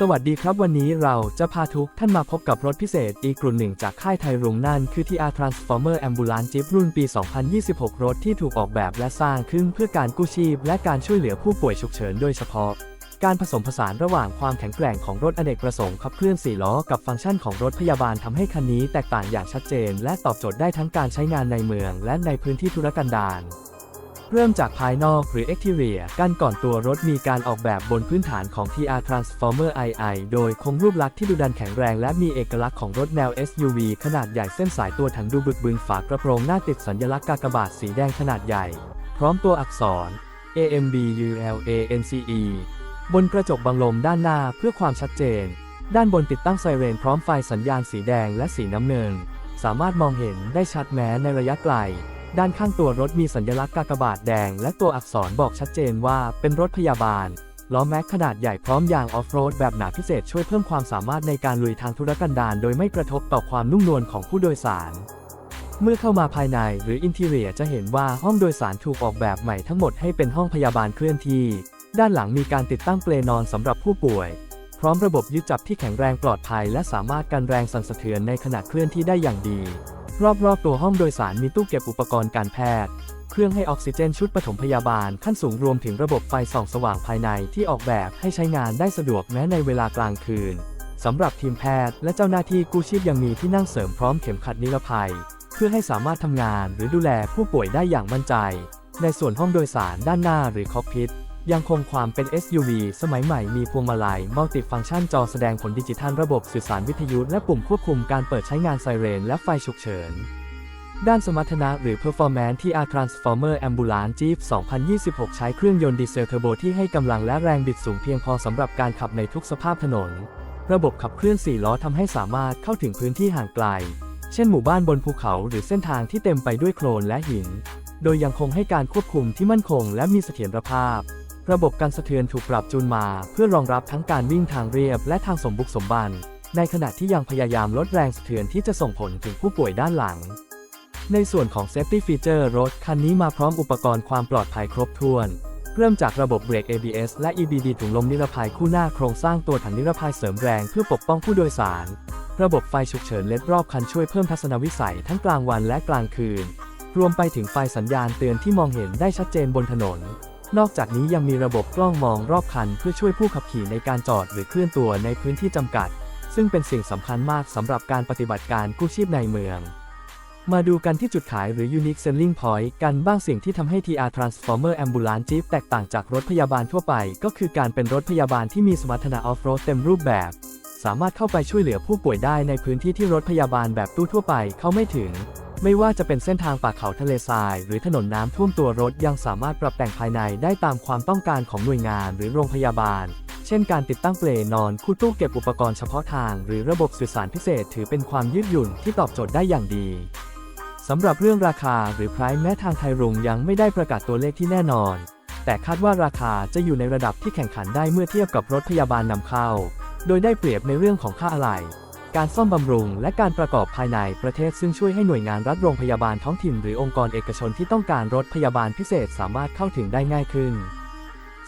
สวัสดีครับวันนี้เราจะพาทุกท่านมาพบกับรถพิเศษอีกรุ่นหนึ่งจากค่ายไทยรุงนั่นคือ TR Transformer Ambulance Jeep รุ่นปี 2026 รถที่ถูกออกแบบและสร้างขึ้นเพื่อการกู้ชีพ และการช่วยเหลือผู้ป่วยฉุกเฉินโดยเฉพาะ การผสมผสานระหว่างความแข็งแกร่งของรถอเนกประสงค์ขับเคลื่อน4ล้อกับฟังก์ชันของรถพยาบาลทำให้คันนี้แตกต่างอย่างชัดเจน และตอบโจทย์ได้ทั้งการใช้งานในเมือง และในพื้นที่ธุรกันดาร เริ่มจากภายนอกหรือ exterior กันก่อนตัวรถมีการออกแบบบนพื้นฐานของ TR Transformer II โดยคงรูปลักษณ์ที่ดูดันแข็งแรงและมีเอกลักษณ์ของรถแนว SUV ขนาดใหญ่เส้นสายตัวถังดูบึกบึนฝากระโปรงหน้าติดสัญลักษณ์กากบาทสีแดงขนาดใหญ่ พร้อมตัวอักษร AMB ULANCE บนกระจกบังลมด้านหน้าเพื่อความชัดเจน ด้านบนติดตั้งไซเรนพร้อมไฟสัญญาณสีแดงและสีน้ำเงิน สามารถมองเห็นได้ชัดแม้ในระยะไกล ด้านข้างตัวรถมีสัญลักษณ์กากบาทแดง และตัวอักษรบอกชัดเจนว่าเป็นรถพยาบาล ล้อแม็กขนาดใหญ่พร้อมยางออฟโรดแบบหนาพิเศษช่วยเพิ่มความสามารถในการลุยทางธุรกันดารโดยไม่กระทบต่อความนุ่มนวลของผู้โดยสาร เมื่อเข้ามาภายในหรืออินทีเรียจะเห็นว่าห้องโดยสารถูกออกแบบใหม่ทั้งหมดให้เป็นห้องพยาบาลเคลื่อนที่ ด้านหลังมีการติดตั้งเปลนอนสำหรับผู้ป่วย พร้อมระบบยึดจับที่แข็งแรงปลอดภัย และสามารถกันแรงสั่นสะเทือนในขณะเคลื่อนที่ได้อย่างดี รอบๆ ตัวห้องโดยสารมีตู้เก็บอุปกรณ์การแพทย์ เครื่องให้ออกซิเจนชุดปฐมพยาบาลขั้นสูงรวมถึงระบบไฟส่องสว่างภายในที่ออกแบบให้ใช้งานได้สะดวกแม้ในเวลากลางคืนสำหรับทีมแพทย์และเจ้าหน้าที่กู้ชีพยังมีที่นั่งเสริมพร้อมเข็มขัดนิรภัย เพื่อให้สามารถทำงานหรือดูแลผู้ป่วยได้อย่างมั่นใจ ในส่วนห้องโดยสารด้านหน้าหรือคอกพิท ยังคงความเป็น SUV สมัยใหม่มีพวงมาลัยมัลติฟังก์ชันจอแสดงผลดิจิทัลระบบสื่อสารวิทยุและปุ่มควบคุมการเปิดใช้งานไซเรนและไฟฉุกเฉิน ด้านสมรรถนะหรือ Performance ที่ R Transformer Ambulance Jeep 2026 ใช้เครื่องยนต์ดีเซลเทอร์โบที่ให้กำลังและแรงบิดสูงเพียงพอสำหรับการขับในทุกสภาพถนน ระบบขับเคลื่อน 4 ล้อทำให้สามารถเข้าถึงพื้นที่ห่างไกล เช่นหมู่บ้านบนภูเขาหรือเส้นทางที่เต็มไปด้วยโคลนและหิน โดยยังคงให้การควบคุมที่มั่นคงและมีเสถียรภาพ ระบบการสะเทือนถูกปรับจูนมาเพื่อรองรับทั้งการวิ่งทางเรียบและทางสมบุกสมบัน ในขณะที่ยังพยายามลดแรงสะเทือนที่จะส่งผลถึงผู้ป่วยด้านหลัง ในส่วนของ Safety Feature รถคันนี้มาพร้อมอุปกรณ์ความปลอดภัยครบถ้วน เริ่มจากระบบเบรก ABS และ EBD ถุงลมนิรภัยคู่หน้าโครงสร้างตัวถังนิรภัยเสริมแรงเพื่อปกป้องผู้โดยสาร ระบบไฟฉุกเฉินเล็ดรอบคันช่วยเพิ่มทัศนวิสัยทั้งกลางวันและกลางคืน รวมไปถึงไฟสัญญาณเตือนที่มองเห็นได้ชัดเจนบนถนน นอกจากนี้ยังมีระบบกล้องมองรอบคัน เพื่อช่วยผู้ขับขี่ในการจอดหรือเคลื่อนตัวในพื้นที่จำกัด ซึ่งเป็นสิ่งสำคัญมากสำหรับการปฏิบัติการกู้ชีพในเมือง มาดูกันที่จุดขายหรือ Unique Selling Point กันบ้างสิ่งที่ทำให้ TR Transformer Ambulance Jeep แตกต่างจากรถพยาบาลทั่วไป ก็คือการเป็นรถพยาบาลที่มีสมรรถนะออฟโรดเต็มรูปแบบ สามารถเข้าไปช่วยเหลือผู้ป่วยได้ในพื้นที่ที่รถพยาบาลแบบตู้ทั่วไปเข้าไม่ถึง ไม่ว่าจะเป็นเส้นทางป่าเขาทะเลทราย หรือถนนน้ำท่วมตัวรถยังสามารถปรับแต่งภายในได้ตามความต้องการของหน่วยงานหรือโรงพยาบาล เช่นการติดตั้งเปลนอนคู่ตู้เก็บอุปกรณ์เฉพาะทาง หรือระบบสื่อสารพิเศษ ถือเป็นความยืดหยุ่นที่ตอบโจทย์ได้อย่างดีสำหรับเรื่องราคาหรือไพรซ์แม้ทางไทยรุงยังไม่ได้ประกาศตัวเลขที่แน่นอน แต่คาดว่าราคาจะอยู่ในระดับที่แข่งขันได้เมื่อเทียบกับรถพยาบาลนำเข้า โดยได้เปรียบในเรื่องของค่าอะไหล่ การซ่อมบำรุง และการประกอบภายในประเทศซึ่งช่วยให้หน่วยงานรัฐโรงพยาบาลท้องถิ่นหรือองค์กรเอกชนที่ต้องการรถพยาบาลพิเศษสามารถเข้าถึงได้ง่ายขึ้น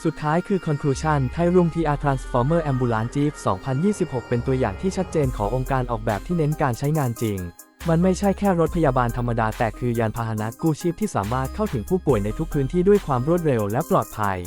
สุดท้ายคือ conclusion ไทยรุ่ง TR Transformer Ambulance Jeep 2026 เป็นตัวอย่างที่ชัดเจนขององค์การออกแบบที่เน้นการใช้งานจริง มันไม่ใช่แค่รถพยาบาลธรรมดาแต่คือยานพาหนะกู้ชีพที่สามารถเข้าถึงผู้ป่วยในทุกพื้นที่ด้วยความรวดเร็วและปลอดภัย